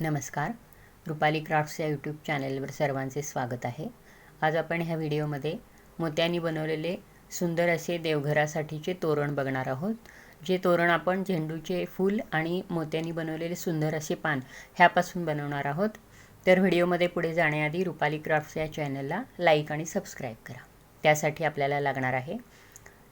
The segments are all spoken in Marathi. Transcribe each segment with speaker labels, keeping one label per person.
Speaker 1: नमस्कार. रुपाली क्राफ्ट्स या यूट्यूब चॅनलवर सर्वांचे स्वागत आहे. आज आपण ह्या व्हिडिओमध्ये मोत्यांनी बनवलेले सुंदर असे देवघरासाठीचे तोरण बघणार आहोत. जे तोरण आपण झेंडूचे फूल आणि मोत्यांनी बनवलेले सुंदर असे पान ह्यापासून बनवणार आहोत. तर व्हिडिओमध्ये पुढे जाण्याआधी रुपाली क्राफ्ट्स या चॅनलला लाईक आणि सबस्क्राईब करा. त्यासाठी आपल्याला लागणार आहे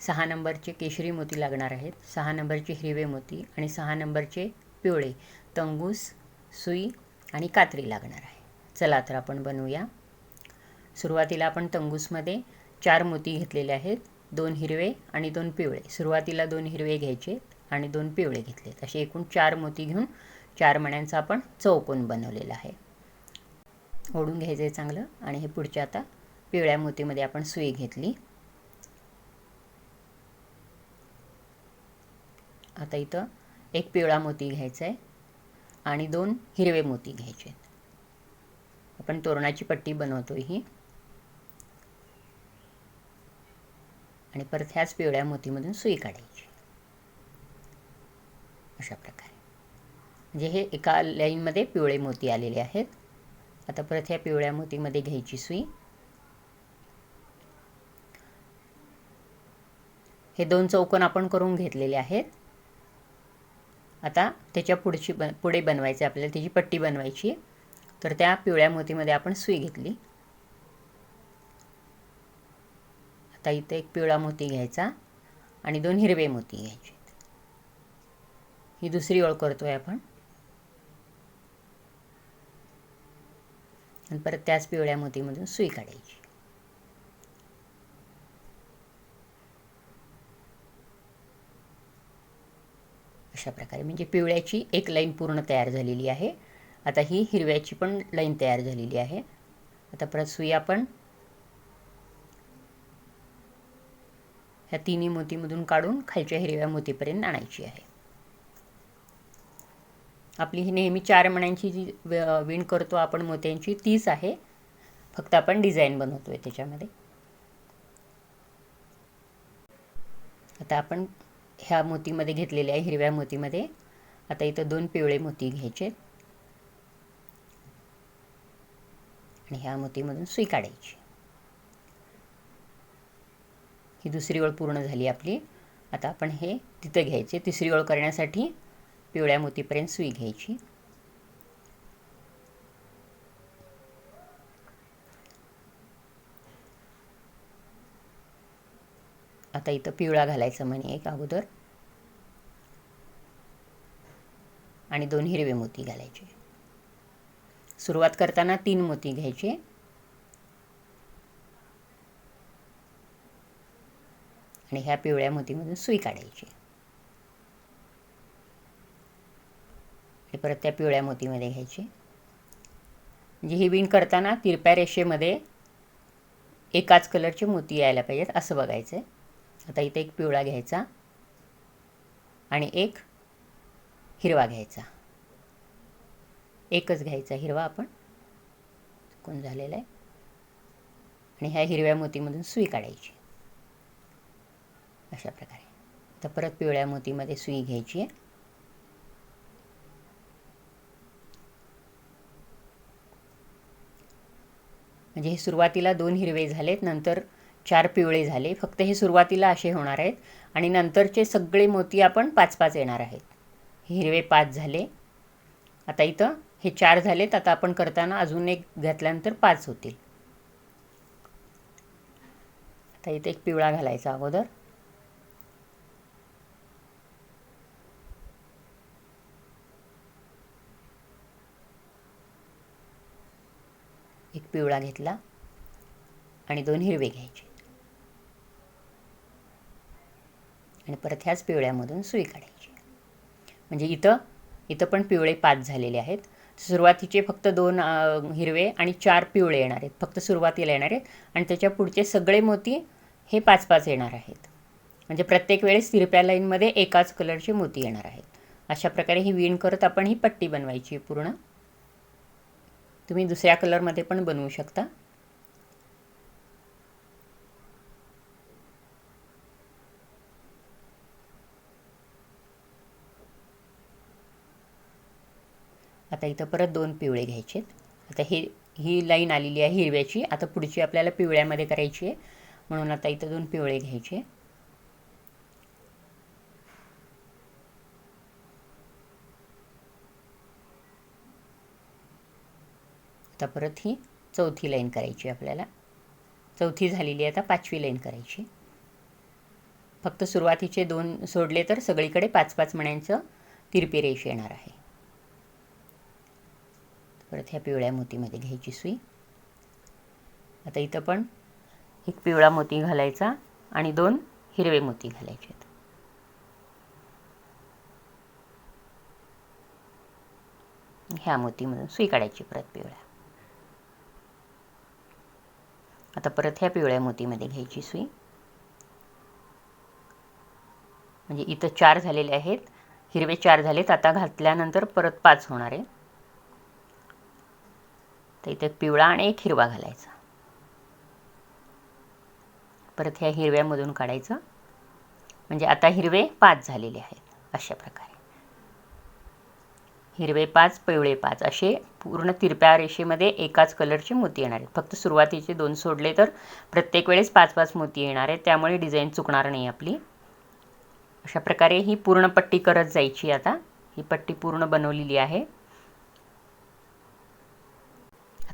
Speaker 1: सहा नंबरचे केशरी मोती लागणार आहेत सहा नंबरचे हिरवे मोती आणि सहा नंबरचे पिवळे तंगूस सुई आणि कात्री लागणार आहे. चला तर आपण बनवूया. सुरुवातीला आपण तंगूसमध्ये चार मोती घेतलेले आहेत. दोन हिरवे आणि दोन पिवळे. सुरुवातीला दोन हिरवे घ्यायचे आणि दोन पिवळे घेतलेत. असे एकूण चार मोती घेऊन चार मण्यांचा आपण चौकोन बनवलेला आहे. ओढून घ्यायचं आहे चांगलं आणि हे पुढच्या आता पिवळ्या मोतीमध्ये आपण सुई घेतली. आता इथं एक पिवळा मोती घ्यायचा आहे आणि दोन हिरवे मोती घ्यायचे आपण तोरणाची पट्टी बनवतो ही. आणि परत ह्याच पिवळ्या मोतीमधून सुई काढायची. अशा प्रकारे. म्हणजे हे एका लाईनमध्ये पिवळे मोती आलेले आहेत. आता परत ह्या पिवळ्या मोतीमध्ये घ्यायची सुई. हे दोन चौकोन आपण करून घेतलेले आहेत. आता त्याच्या पुढची बन पुढे बनवायचे आपल्याला त्याची पट्टी बनवायची तर त्या पिवळ्या मोतीमध्ये आपण सुई घेतली. आता इथे एक पिवळा मोती घ्यायचा आणि दोन हिरवे मोती घ्यायचे ही दुसरी ओळ करतोय आपण. आणि परत त्याच पिवळ्या मोतीमधून सुई काढायची. अशा प्रकारे म्हणजे पिवळ्याची एक लाईन पूर्ण तयार झालेली आहे. आता ही हिरव्याची पण लाईन तयार झालेली आहे. आता परत सुई आपण ह्या तिन्ही मोतीमधून काढून खालच्या हिरव्या मोतीपर्यंत आणायची आहे. आपली ही नेहमी चार मण्यांची जी विण करतो आपण मोत्यांची तीच आहे. फक्त आपण डिझाईन बनवतो आहे त्याच्यामध्ये. आता आपण ह्या मोतीमध्ये घेतलेल्या आहे हिरव्या मोतीमध्ये. आता इथं दोन पिवळे मोती घ्यायचे. आणि ह्या मोतीमधून सुई काढायची. ही दुसरी ओळ पूर्ण झाली आपली. आता आपण हे तिथं घ्यायचे. तिसरी ओळ करण्यासाठी पिवळ्या मोतीपर्यंत सुई घ्यायची. आता इथं पिवळा घालायचा म्हणे एक अगोदर. आणि दोन हिरवे मोती घालायचे. सुरुवात करताना तीन मोती घ्यायचे. आणि ह्या पिवळ्या मोतीमधून सुई काढायची. आणि परत त्या पिवळ्या मोतीमध्ये घ्यायची. म्हणजे ही विण करताना तिरप्या रेषेमध्ये एकाच कलरचे मोती यायला पाहिजेत असं बघायचं आहे आता इथे एक पिवळा घ्यायचा आणि एक हिरवा घ्यायचा. एकच घ्यायचा हिरवा आपण. कोण झालेला आहे. आणि ह्या हिरव्या मोतीमधून सुई काढायची. अशा प्रकारे. आता परत पिवळ्या मोतीमध्ये सुई घ्यायची आहे. म्हणजे हे सुरुवातीला दोन हिरवे झालेत नंतर चार पिवळे झाले. फक्त हे सुरुवातीला असे होणार आहेत आणि नंतरचे सगळे मोती आपण पाच पाच येणार आहेत. हिरवे पाच झाले. आता इथं हे चार झालेत. आता आपण करताना अजून एक घातल्यानंतर पाच होतील. आता इथे एक पिवळा घालायचा अगोदर. एक पिवळा घेतला आणि दोन हिरवे घ्यायचे. आणि परत ह्याच पिवळ्यामधून सुई काढायची. म्हणजे इथं इथं पण पिवळे पाच झालेले आहेत. सुरुवातीचे फक्त दोन हिरवे आणि चार पिवळे येणार आहेत. फक्त सुरुवातीला येणार आहेत आणि त्याच्या पुढचे सगळे मोती हे पाच पाच येणार आहेत. म्हणजे प्रत्येक वेळेस तिरप्या लाईनमध्ये एकाच कलरचे मोती येणार आहेत. अशा प्रकारे ही विण करत आपण ही पट्टी बनवायची पूर्ण. तुम्ही दुसऱ्या कलरमध्ये पण बनवू शकता. आता इथं परत दोन पिवळे घ्यायचे आता हे ही लाईन आलेली आहे हिरव्याची. आता पुढची आपल्याला पिवळ्यामध्ये करायची आहे. म्हणून आता इथं दोन पिवळे घ्यायचे. आता परत ही चौथी लाईन करायची आपल्याला. चौथी झालेली आहे आता पाचवी लाईन करायची. फक्त सुरुवातीचे दोन सोडले तर सगळीकडे पाच पाच मण्यांचं तिरपी रेष येणार आहे. परत ह्या पिवळ्या मोतीमध्ये घ्यायची सुई. आता इथं पण एक पिवळा मोती घालायचा आणि दोन हिरवे मोती घालायचे आहेत. ह्या मोतीमधून सुई काढायची परत पिवळ्या. आता परत ह्या पिवळ्या मोतीमध्ये घ्यायची सुई. म्हणजे इथं चार झालेले आहेत. हिरवे चार झालेत. आता घातल्यानंतर परत पाच होणार आहे. तर इथे पिवळा आणि एक हिरवा घालायचा. परत ह्या हिरव्यामधून काढायचं. म्हणजे आता हिरवे पाच झालेले आहेत अशा प्रकारे. हिरवे पाच पिवळे पाच असे पूर्ण तिरप्या रेषेमध्ये एकाच कलरचे मोती येणार आहेत. फक्त सुरुवातीचे दोन सोडले तर प्रत्येक वेळेस पाच पाच मोती येणार आहेत. त्यामुळे डिझाईन चुकणार नाही आपली. अशा प्रकारे ही पूर्ण पट्टी करत जायची आता. ही पट्टी पूर्ण बनवलेली आहे.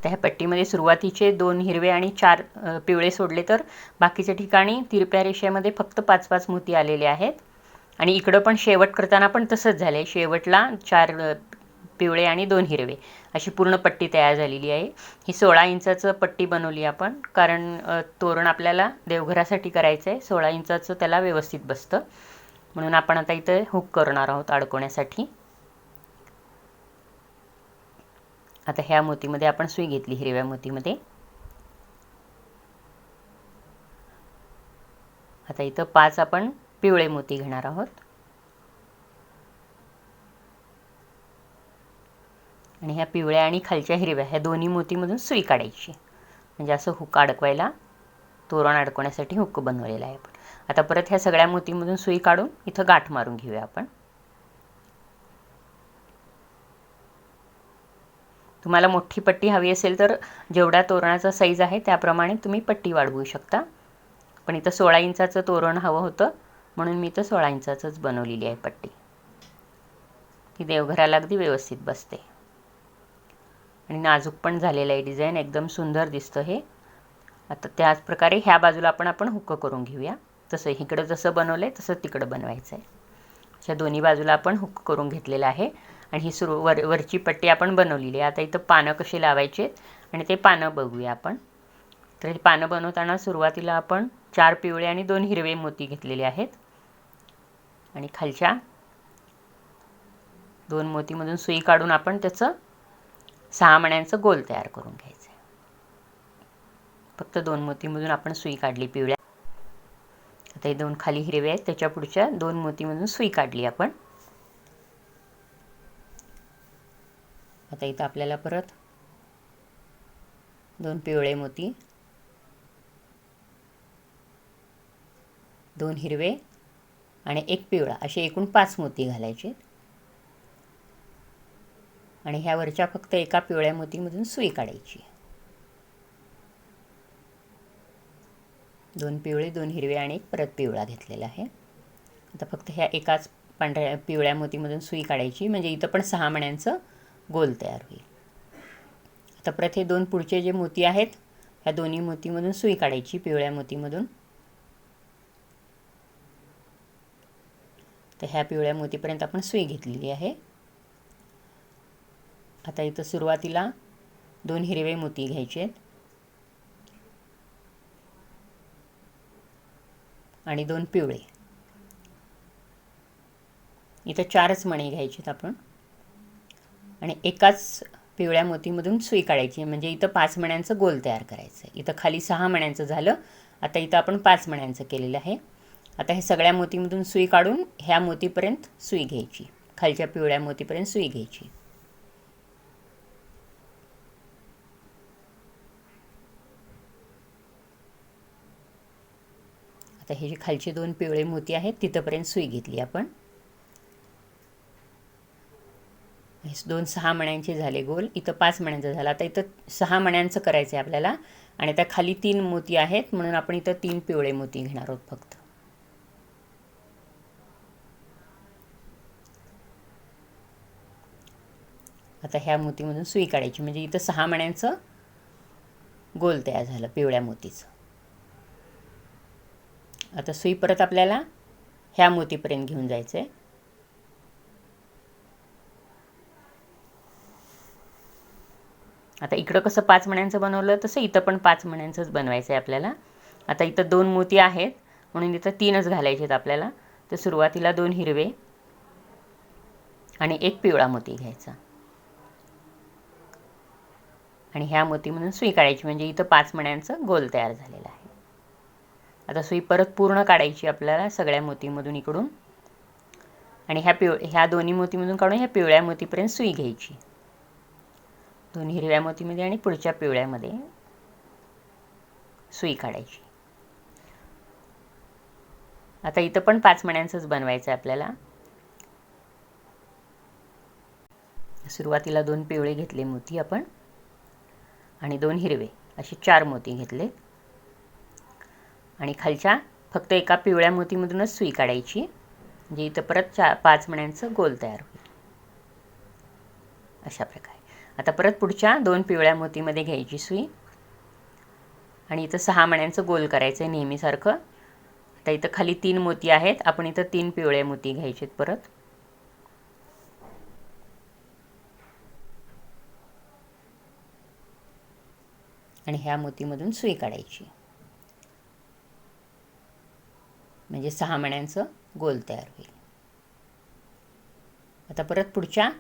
Speaker 1: आता ह्या पट्टीमध्ये सुरुवातीचे दोन हिरवे आणि चार पिवळे सोडले तर बाकीच्या ठिकाणी तिरप्या रेषेमध्ये फक्त पाच पाच मोती आलेले आहेत. आणि इकडं पण शेवट करताना पण तसंच झालं आहे शेवटला चार पिवळे आणि दोन हिरवे अशी पूर्ण पट्टी तयार झालेली आहे. ही सोळा इंचाचं पट्टी बनवली आपण कारण तोरण आपल्याला देवघरासाठी करायचं आहे सोळा इंचाचं त्याला व्यवस्थित बसतं. म्हणून आपण आता इथं हुक करणार आहोत अडकवण्यासाठी. आता ह्या मोतीमध्ये आपण सुई घेतली हिरव्या मोतीमध्ये. आता इथं पाच आपण पिवळे मोती घेणार आहोत. आणि ह्या पिवळ्या आणि खालच्या हिरव्या ह्या दोन्ही मोतीमधून सुई काढायची. म्हणजे असं हुक अडकवायला तोरण अडकवण्यासाठी हुक बनवलेला आहे आपण. आता परत ह्या सगळ्या मोतीमधून सुई काढून इथं गाठ मारून घेऊया आपण. तुम्हाला मोठी पट्टी हवी असेल तर जेवढ्या तोरणाचा साईज आहे त्याप्रमाणे तुम्ही पट्टी वाढवू शकता. पण इथं सोळा इंचाचं तोरण हवं होतं म्हणून मी इथं सोळा इंचाचंच बनवलेली आहे पट्टी. ती देवघराला अगदी व्यवस्थित बसते. आणि नाजूक पण झालेलं आहे डिझाईन एकदम सुंदर दिसतं हे. आता त्याच प्रकारे ह्या बाजूला आपण आपण हुकं करून घेऊया. तसं इकडं जसं बनवलं आहे तसं तिकडं बनवायचं आहे अशा दोन्ही बाजूला आपण हुक करून घेतलेलं आहे. आणि ही सुरू वर वरची पट्टी आपण बनवलेली आहे. आता इथं पानं कशी लावायची आणि ते पानं बघूया आपण. तर हे पानं बनवताना सुरुवातीला आपण चार पिवळे आणि दोन हिरवे मोती घेतलेले आहेत. आणि खालच्या दोन मोतीमधून सुई काढून आपण त्याचं सहा मण्यांचं गोल तयार करून घ्यायचं आहे. फक्त दोन मोतीमधून आपण सुई काढली पिवळ्या. आता हे दोन खाली हिरवे आहेत. त्याच्या पुढच्या दोन मोतीमधून सुई काढली आपण. आता इथं आपल्याला परत दोन पिवळे मोती दोन हिरवे आणि एक पिवळा. असे एकूण पाच मोती घालायचे. आणि ह्यावरच्या फक्त एका पिवळ्या मोतीमधून सुई काढायची. दोन पिवळे दोन हिरवे आणि एक परत पिवळा घेतलेला आहे. आता फक्त ह्या एकाच पांढऱ्या पिवळ्या मोतीमधून सुई काढायची. म्हणजे इथं पण सहा मण्यांचं गोल तयार होईल. आता परत हे दोन पुढचे जे मोती आहेत ह्या दोन्ही मोतीमधून सुई काढायची पिवळ्या मोतीमधून. तर ह्या पिवळ्या मोतीपर्यंत आपण सुई घेतलेली आहे. आता इथं सुरुवातीला दोन हिरवे मोती घ्यायचे आहेत. आणि दोन पिवळे. इथं चारच मणी घ्यायचेत आपण. आणि एकाच पिवळ्या मोतीमधून सुई काढायची म्हणजे इथं पाच मण्यांचं गोल तयार करायचं आहे इथं खाली सहा मण्यांचं झालं. आता इथं आपण पाच मण्यांचं केलेलं आहे. आता हे सगळ्या मोतीमधून सुई काढून ह्या मोतीपर्यंत सुई घ्यायची. खालच्या पिवळ्या मोतीपर्यंत सुई घ्यायची. आता हे जे खालचे दोन पिवळे मोती आहेत तिथंपर्यंत सुई घेतली आपण. हे दोन सहा मण्यांचे झाले गोल इथं पाच मण्यांचा झालं. आता इथं सहा मण्यांचं करायचं आहे आपल्याला आणि त्या खाली तीन मोती आहेत म्हणून आपण इथं तीन पिवळे मोती घेणार आहोत फक्त. आता ह्या मोतीमधून सुई काढायची म्हणजे इथं सहा मण्यांचं गोल तयार झालं पिवळ्या मोतीचं. आता सुई परत आपल्याला ह्या मोतीपर्यंत घेऊन जायचं आहे आता इकडं कसं पाच मण्यांचं बनवलं तसं इथं पण पाच मण्यांचंच बनवायचं आहे आपल्याला. आता इथं दोन मोती आहेत म्हणून इथं तीनच घालायचे आहेत आपल्याला. तर सुरुवातीला दोन हिरवे आणि एक पिवळा मोती घ्यायचा. आणि ह्या मोतीमधून सुई काढायची म्हणजे इथं पाच मण्यांचं गोल तयार झालेलं आहे. आता सुई परत पूर्ण काढायची आपल्याला सगळ्या मोतीमधून इकडून. आणि ह्या पिव ह्या दोन्ही मोतीमधून काढून ह्या पिवळ्या मोतीपर्यंत सुई घ्यायची. दोन हिरव्या मोतीमध्ये आणि पुढच्या पिवळ्यामध्ये सुई काढायची. आता इथं पण पाच मण्यांचंच बनवायचं आहे आपल्याला. सुरुवातीला दोन पिवळे घेतले मोती आपण आणि दोन हिरवे असे चार मोती घेतले. आणि खालच्या फक्त एका पिवळ्या मोतीमधूनच सुई काढायची म्हणजे इथं परत चा पाच मण्यांचं गोल तयार होईल. अशा प्रकारे. आता परत पुढच्या दोन पिवळ्या मोतीमध्ये घ्यायची सुई. आणि इथं सहा मण्यांचं गोल करायचं आहे नेहमीसारखं. आता इथं खाली तीन मोती आहेत. आपण इथं तीन पिवळे मोती घ्यायचेत परत. आणि ह्या मोतीमधून सुई काढायची. म्हणजे सहा मण्यांचं गोल तयार होईल. आता परत पुढच्या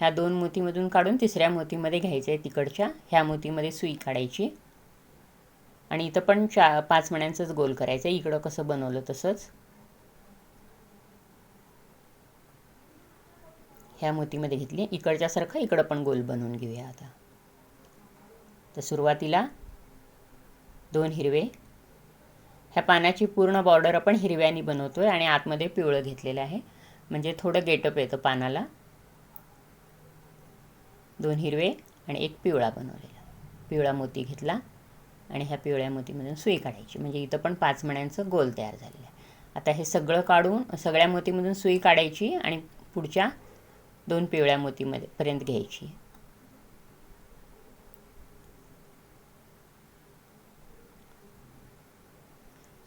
Speaker 1: ह्या दोन मोतीमधून काढून तिसऱ्या मोतीमध्ये घ्यायचं आहे तिकडच्या. ह्या मोतीमध्ये सुई काढायची. आणि इथं पण चा पाच मण्यांचंच गोल करायचं आहे इकडं कसं बनवलं तसंच. ह्या मोतीमध्ये घेतली. इकडच्यासारखं इकडं पण गोल बनवून घेऊया आता. तर सुरुवातीला दोन हिरवे. ह्या पानाची पूर्ण बॉर्डर आपण हिरव्यानी बनवतो आहे आणि आतमध्ये पिवळं घेतलेलं आहे. म्हणजे थोडं गेटअप येतं पानाला. दोन हिरवे आणि एक पिवळा बनवलेला. पिवळा मोती घेतला आणि ह्या पिवळ्या मोतीमधून सुई काढायची. म्हणजे इथं पण पाच मण्यांचं गोल तयार झालेलं आहे. आता हे सगळं काढून सगळ्या मोतीमधून सुई काढायची आणि पुढच्या दोन पिवळ्या मोतीमध्ये पर्यंत घ्यायची.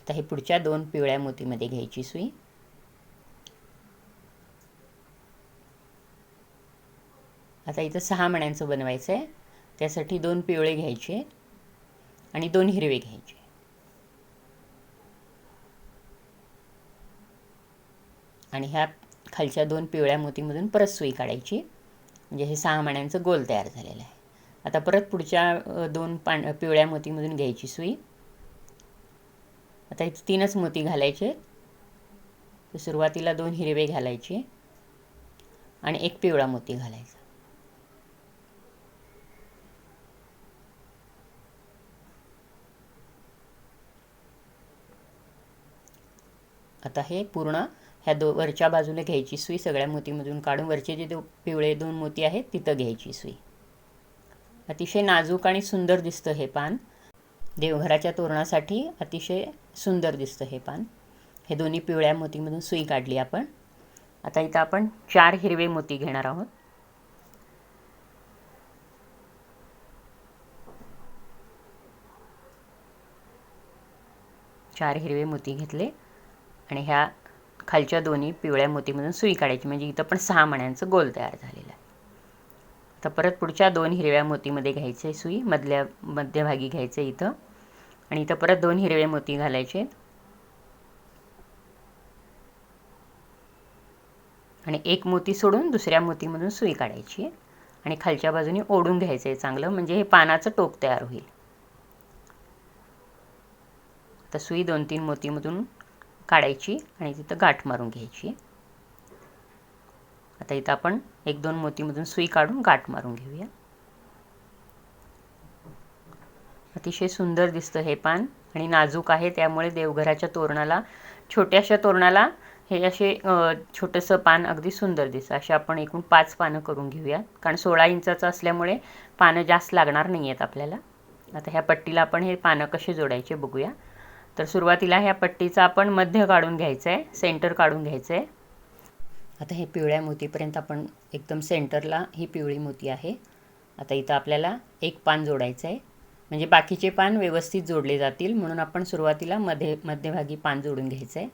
Speaker 1: आता हे पुढच्या दोन पिवळ्या मोतीमध्ये घ्यायची सुई. आता इथं सहा मण्यांचं बनवायचं आहे त्यासाठी दोन पिवळे घ्यायचे आणि दोन हिरवे घ्यायचे. आणि ह्या खालच्या दोन पिवळ्या मोतीमधून परत सुई काढायची. म्हणजे हे सहा मण्यांचं गोल तयार झालेलं आहे. आता परत पुढच्या दोन पान पिवळ्या मोतीमधून घ्यायची सुई. आता इथे तीनच मोती घालायचे. सुरुवातीला दोन हिरवे घालायचे. आणि एक पिवळा मोती घालायचा. आता हे पूर्ण ह्या दो वरच्या बाजूने घ्यायची सुई सगळ्या मोतीमधून काढून वरचे जे दो पिवळे दोन मोती आहेत तिथं घ्यायची सुई. अतिशय नाजूक आणि सुंदर दिसतं हे पान. देवघराच्या तोरणासाठी अतिशय सुंदर दिसतं हे पान. हे दोन्ही पिवळ्या मोतीमधून सुई काढली आपण. आता इथं आपण चार हिरवे मोती घेणार आहोत. चार हिरवे मोती घेतले. आणि ह्या खालच्या दोन्ही पिवळ्या मोतीमधून सुई काढायची. म्हणजे इथं पण सहा मण्यांचं गोल तयार झालेलं आहे. तर परत पुढच्या दोन हिरव्या मोतीमध्ये घ्यायचं आहे सुई. मधल्या मध्यभागी घ्यायचं इथं. आणि इथं परत दोन हिरवे मोती घालायचे आणि एक मोती सोडून दुसऱ्या मोतीमधून सुई काढायची आणि खालच्या बाजूने ओढून घ्यायचं आहे चांगलं. म्हणजे हे पानाचं टोक तयार होईल. तर सुई दोन तीन मोतीमधून काढायची आणि तिथं गाठ मारून घ्यायची. आता इथं आपण एक दोन मोतीमधून सुई काढून गाठ मारून घेऊया. अतिशय सुंदर दिसतं हे पान आणि नाजूक आहे त्यामुळे देवघराच्या तोरणाला छोट्याशा तोरणाला हे असे छोटंसं पान अगदी सुंदर दिसतं. असे आपण एकूण पाच पानं करून घेऊया. कारण सोळा इंचाचं असल्यामुळे पानं जास्त लागणार नाही आहेत आपल्याला. आता ह्या पट्टीला आपण हे पानं कसे जोडायचे बघूया. तर सुरुवातीला ह्या पट्टीचा आपण मध्य काढून घ्यायचं आहे सेंटर काढून घ्यायचं आहे आता हे पिवळ्या मोतीपर्यंत आपण एकदम सेंटरला ही पिवळी मोती आहे. आता इथं आपल्याला एक पान जोडायचं आहे म्हणजे बाकीचे पान व्यवस्थित जोडले जातील म्हणून आपण सुरुवातीला मध्ये मध्यभागी पान जोडून घ्यायचं आहे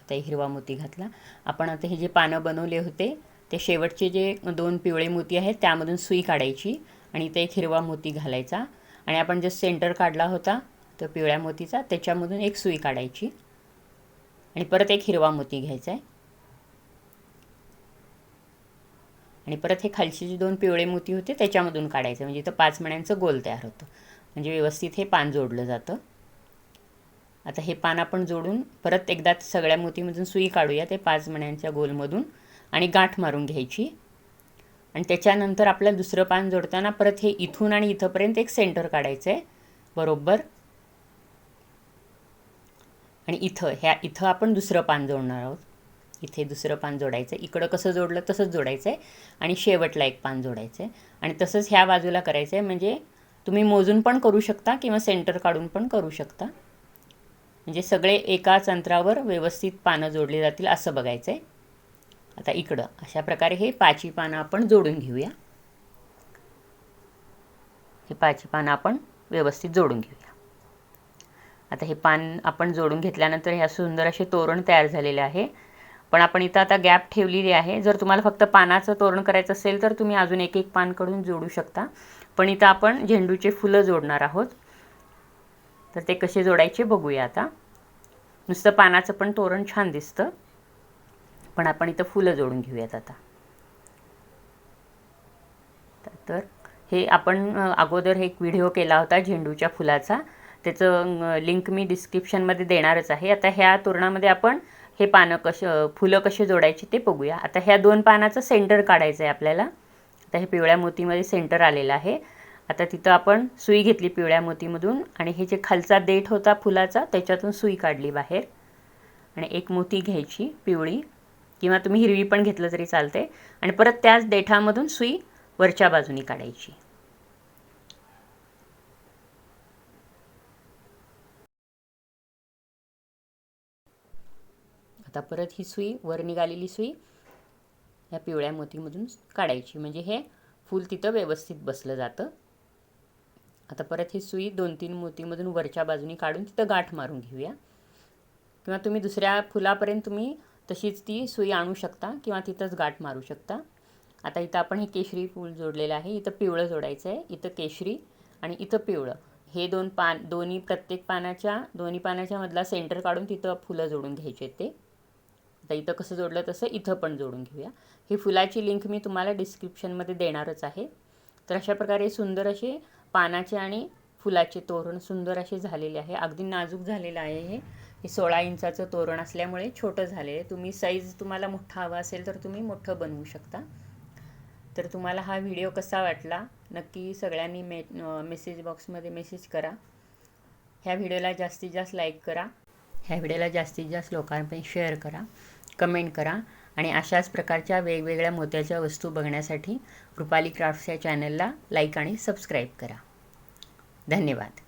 Speaker 1: आता हिरवा मोती घातला. आपण आता हे जे पानं बनवले होते ते शेवटचे जे दोन पिवळे मोती आहेत त्यामधून सुई काढायची आणि इथे एक हिरवा मोती घालायचा. आणि आपण जो सेंटर काढला होता तो पिवळ्या मोतीचा त्याच्यामधून एक सुई काढायची. आणि परत एक हिरवा मोती घ्यायचा आहे आणि परत हे खालचे जे दोन पिवळे मोती होते त्याच्यामधून काढायचं. म्हणजे इथं पाच मण्यांचं गोल तयार होतं. म्हणजे व्यवस्थित हे पान जोडलं जातं. आता हे पान आपण जोडून परत एकदा सगळ्या मोतीमधून सुई काढूया ते पाच मण्यांच्या गोलमधून. आणि गाठ मारून घ्यायची. आणि त्याच्यानंतर आपल्याला दुसरं पान जोडताना परत हे इथून आणि इथंपर्यंत एक सेंटर काढायचं आहे बरोबर? आणि इथं ह्या इथं आपण दुसरं पान जोडणार आहोत. इथे दुसरं पान जोडायचं आहे इकडं कसं जोडलं तसंच जोडायचं आहे आणि शेवटला एक पान जोडायचं आहे आणि तसंच ह्या बाजूला करायचं आहे म्हणजे तुम्ही मोजून पण करू शकता किंवा सेंटर काढून पण करू शकता. म्हणजे सगळे एकाच अंतरावर व्यवस्थित पानं जोडली जातील असं बघायचं आहे आता इकडं. अशा प्रकारे हे पाची पानं आपण जोडून घेऊया. हे पाची पानं आपण व्यवस्थित जोडून घेऊया. आता हे पान आपण जोडून घेतल्यानंतर ह्या सुंदर असे तोरण तयार झालेले आहे. पण आपण इथं आता गॅप ठेवलेली आहे. जर तुम्हाला फक्त पानाचं तोरण करायचं असेल तर तुम्ही अजून एक एक पानकडून जोडू शकता. पण इथं आपण झेंडूचे फुलं जोडणार आहोत. तर ते कसे जोडायचे बघूया आता. नुसतं पानाचं पण तोरण छान दिसतं. पण आपण इथं फुलं जोडून घेऊयात आता. तर हे आपण अगोदर एक व्हिडिओ केला होता झेंडूच्या फुलाचा. त्याचं लिंक मी डिस्क्रिप्शनमध्ये देणारच आहे. आता ह्या तोरणामध्ये आपण हे पानं कशं फुलं कसे जोडायची ते बघूया. आता ह्या दोन पानाचं सेंटर काढायचं आहे आपल्याला. आता हे पिवळ्या मोतीमध्ये सेंटर आलेलं आहे. आता तिथं आपण सुई घेतली पिवळ्या मोतीमधून आणि हे जे खालचा देठ होता फुलाचा त्याच्यातून सुई काढली बाहेर. आणि एक मोती घ्यायची पिवळी. किंवा तुम्ही हिरवी पण घेतलं तरी चालते आणि परत त्याच देठामधून सुई वरच्या बाजूनी काढायची. आता परत ही सुई वर निघालेली सुई या पिवळ्या मोतीमधून काढायची. म्हणजे हे फूल तिथं व्यवस्थित बसलं जातं. आता परत ही सुई दोन तीन मोतीमधून वरच्या बाजूनी काढून तिथं गाठ मारून घेऊया. किंवा तुम्ही दुसऱ्या फुलापर्यंत तुम्ही तशीच ती सुई आणू शकता किंवा तिथंच गाठ मारू शकता. आता इथं आपण हे केशरी फूल जोडलेलं आहे. इथं पिवळं जोडायचं आहे इथं केशरी आणि इथं पिवळं. हे दोन पान दोन्ही प्रत्येक पानाच्या दोन्ही पानाच्या मधला सेंटर काढून तिथं फुलं जोडून घ्यायचे ते. आता इथं कसं जोडलं तसं इथं पण जोडून घेऊया. ही फुलाची लिंक मी तुम्हाला डिस्क्रिप्शनमध्ये देणारच आहे. तर अशा प्रकारे सुंदर असे पानाचे आणि फुलाचे तोरण सुंदर असे झालेले आहे. अगदी नाजूक झालेलं आहे हे. हे सोळा इंचाचं तोरण असल्यामुळे छोटं झाले आहे. तुम्ही साईज तुम्हाला मोठा हवा असेल तर तुम्ही मोठं बनवू शकता. तर तुम्हाला हा व्हिडिओ कसा वाटला नक्की सगळ्यांनी मे मेसेज बॉक्समध्ये मेसेज करा. ह्या व्हिडिओला जास्तीत जास्त लाईक करा. ह्या व्हिडिओला जास्तीत जास्त लोकांपर्यंत शेअर करा कमेंट करा आणि अशाच प्रकारच्या वेगवेगळ्या मोत्याच्या वस्तू बघण्यासाठी रुपाली क्राफ्ट्स या चॅनलला लाईक आणि सबस्क्राईब करा. धन्यवाद.